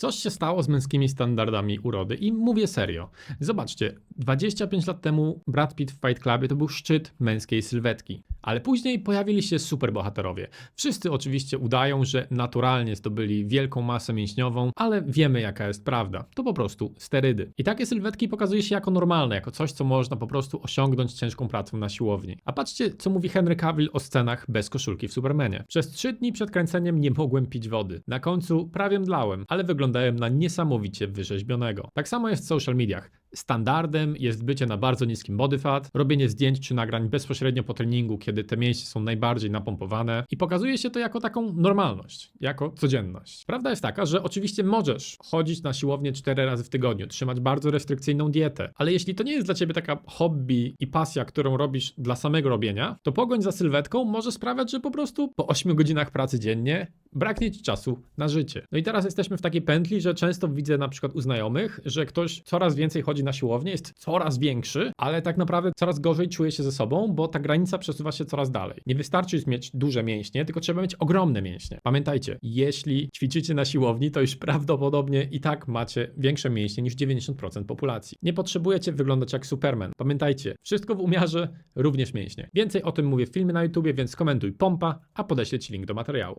Coś się stało z męskimi standardami urody i mówię serio. Zobaczcie, 25 lat temu Brad Pitt w Fight Clubie to był szczyt męskiej sylwetki. Ale później pojawili się superbohaterowie. Wszyscy oczywiście udają, że naturalnie zdobyli wielką masę mięśniową, ale wiemy jaka jest prawda. To po prostu sterydy. I takie sylwetki pokazuje się jako normalne, jako coś, co można po prostu osiągnąć ciężką pracą na siłowni. A patrzcie, co mówi Henry Cavill o scenach bez koszulki w Supermanie. Przez trzy dni przed kręceniem nie mogłem pić wody. Na końcu prawie mdlałem, ale wyglądałem na niesamowicie wyrzeźbionego. Tak samo jest w social mediach. Standardem jest bycie na bardzo niskim body fat, robienie zdjęć czy nagrań bezpośrednio po treningu, kiedy te mięśnie są najbardziej napompowane i pokazuje się to jako taką normalność, jako codzienność. Prawda jest taka, że oczywiście możesz chodzić na siłownię 4 razy w tygodniu, trzymać bardzo restrykcyjną dietę, ale jeśli to nie jest dla ciebie taka hobby i pasja, którą robisz dla samego robienia, to pogoń za sylwetką może sprawiać, że po prostu po 8 godzinach pracy dziennie braknie ci czasu na życie. No i teraz jesteśmy w takiej pętli, że często widzę na przykład u znajomych, że ktoś coraz więcej chodzi na siłownię, jest coraz większy, ale tak naprawdę coraz gorzej czuje się ze sobą, bo ta granica przesuwa się coraz dalej. Nie wystarczy mieć duże mięśnie, tylko trzeba mieć ogromne mięśnie. Pamiętajcie, jeśli ćwiczycie na siłowni, to już prawdopodobnie i tak macie większe mięśnie niż 90% populacji. Nie potrzebujecie wyglądać jak Superman. Pamiętajcie, wszystko w umiarze, również mięśnie. Więcej o tym mówię w filmie na YouTubie, więc komentuj pompa, a podeślę Ci link do materiału.